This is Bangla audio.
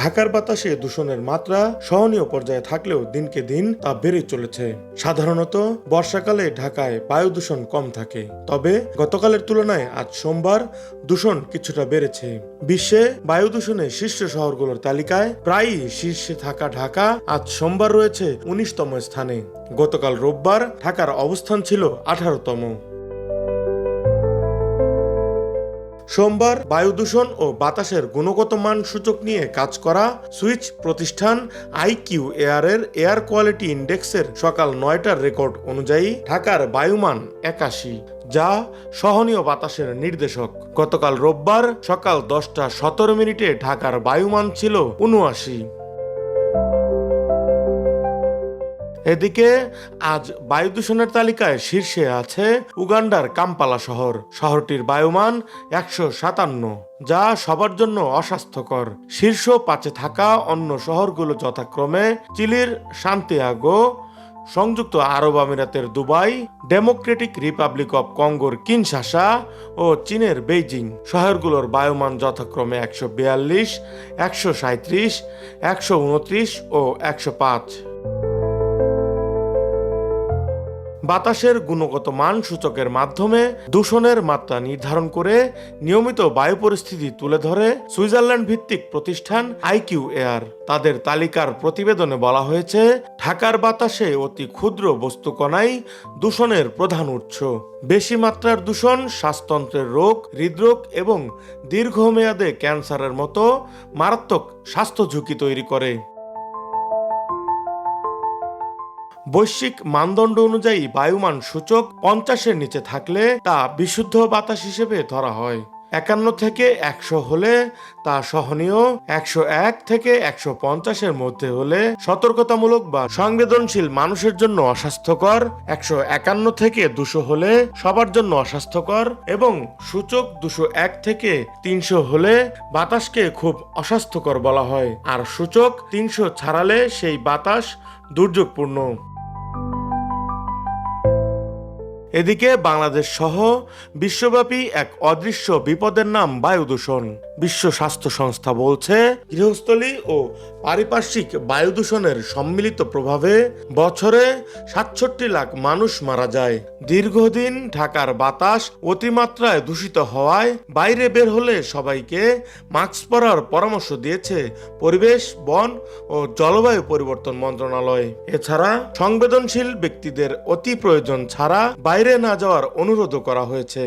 ঢাকার বাতাসে দূষণের মাত্রা সহনীয় পর্যায়ে থাকলেও দিনকে দিন তা বেড়ে চলেছে। সাধারণত বর্ষাকালে ঢাকায় বায়ু দূষণ কম থাকে। তবে গতকালের তুলনায় আজ সোমবার দূষণ কিছুটা বেড়েছে। বিশ্বে বায়ু দূষণে শীর্ষ শহরগুলোর তালিকায় প্রায়ই শীর্ষে থাকা ঢাকা আজ সোমবার রয়েছে উনিশতম স্থানে। গতকাল রোববার ঢাকার অবস্থান ছিল আঠারোতম। সোমবার বায়ু দূষণ ও বাতাসের গুণগত মান সূচক নিয়ে কাজ করা সুইচ প্রতিষ্ঠান আইকিউ এয়ারের এয়ার কোয়ালিটি ইন্ডেক্সের সকাল নয়টার রেকর্ড অনুযায়ী ঢাকার বায়ুমান একাশি, যা সহনীয় বাতাসের নির্দেশক। গতকাল রোববার সকাল দশটা সতেরো মিনিটে ঢাকার বায়ুমান ছিল উনআশি। এদিকে, আজ বায়ু দূষণের তালিকায় শীর্ষে আছে উগান্ডার কাম্পালা শহর। শহরটির বায়ুমান একশো সাতান্ন, যা সবার জন্য অস্বাস্থ্যকর। শীর্ষ পাঁচে থাকা অন্য শহরগুলো যথাক্রমে চিলির শান্তিয়াগো সংযুক্ত আরব আমিরাতের দুবাই, ডেমোক্রেটিক রিপাবলিক অব কঙ্গোর কিনশাসা ও চীনের বেইজিং। শহরগুলোর বায়ুমান যথাক্রমে একশো বিয়াল্লিশ, একশো সাঁত্রিশ একশো উনত্রিশ ও একশো পাঁচ। বাতাসের গুণগত মান সূচকের মাধ্যমে দূষণের মাত্রা নির্ধারণ করে নিয়মিত বায়ু পরিস্থিতি তুলে ধরে সুইজারল্যান্ড ভিত্তিক প্রতিষ্ঠান আইকিউ এয়ার তাদের তালিকার প্রতিবেদনে বলা হয়েছে, ঢাকার বাতাসে অতি ক্ষুদ্র বস্তুকণাই দূষণের প্রধান উৎস। বেশি মাত্রার দূষণ শ্বাসতন্ত্রের রোগ, হৃদরোগ এবং দীর্ঘমেয়াদে ক্যান্সারের মতো মারাত্মক স্বাস্থ্য ঝুঁকি তৈরি করে। বৈশ্বিক মানদণ্ড অনুযায়ী বায়ুমান সূচক পঞ্চাশের নিচে থাকলে তা বিশুদ্ধ বাতাস হিসেবে ধরা হয়। একান্ন থেকে একশো হলে তা সহনীয়, একশো এক থেকে একশো পঞ্চাশের মধ্যে হলে সতর্কতামূলক বা সংবেদনশীল মানুষের জন্য অস্বাস্থ্যকর, একশো একান্ন থেকে দুশো হলে সবার জন্য অস্বাস্থ্যকর এবং সূচক দুশো এক থেকে তিনশো হলে বাতাসকে খুব অস্বাস্থ্যকর বলা হয়। আর সূচক তিনশো ছাড়ালে সেই বাতাস দুর্যোগপূর্ণ। এদিকে বাংলাদেশ সহ বিশ্বব্যাপী এক অদৃশ্য বিপদের নাম বায়ু দূষণ বিশ্ব স্বাস্থ্য সংস্থা বলছে, গৃহস্থলী ও পারিপার্শ্বিক বায়ু দূষণের সম্মিলিত প্রভাবে বছরে সাতষট্টি লাখ মানুষ মারা যায়। দীর্ঘদিন ঢাকার বাতাস অতিমাত্রায় দূষিত হওয়ায় বাইরে বের হলে সবাইকে মাস্ক পরার পরামর্শ দিয়েছে পরিবেশ, বন ও জলবায়ু পরিবর্তন মন্ত্রণালয়। এছাড়া সংবেদনশীল ব্যক্তিদের অতি প্রয়োজন ছাড়া বাইরে না যাওয়ার অনুরোধও করা হয়েছে।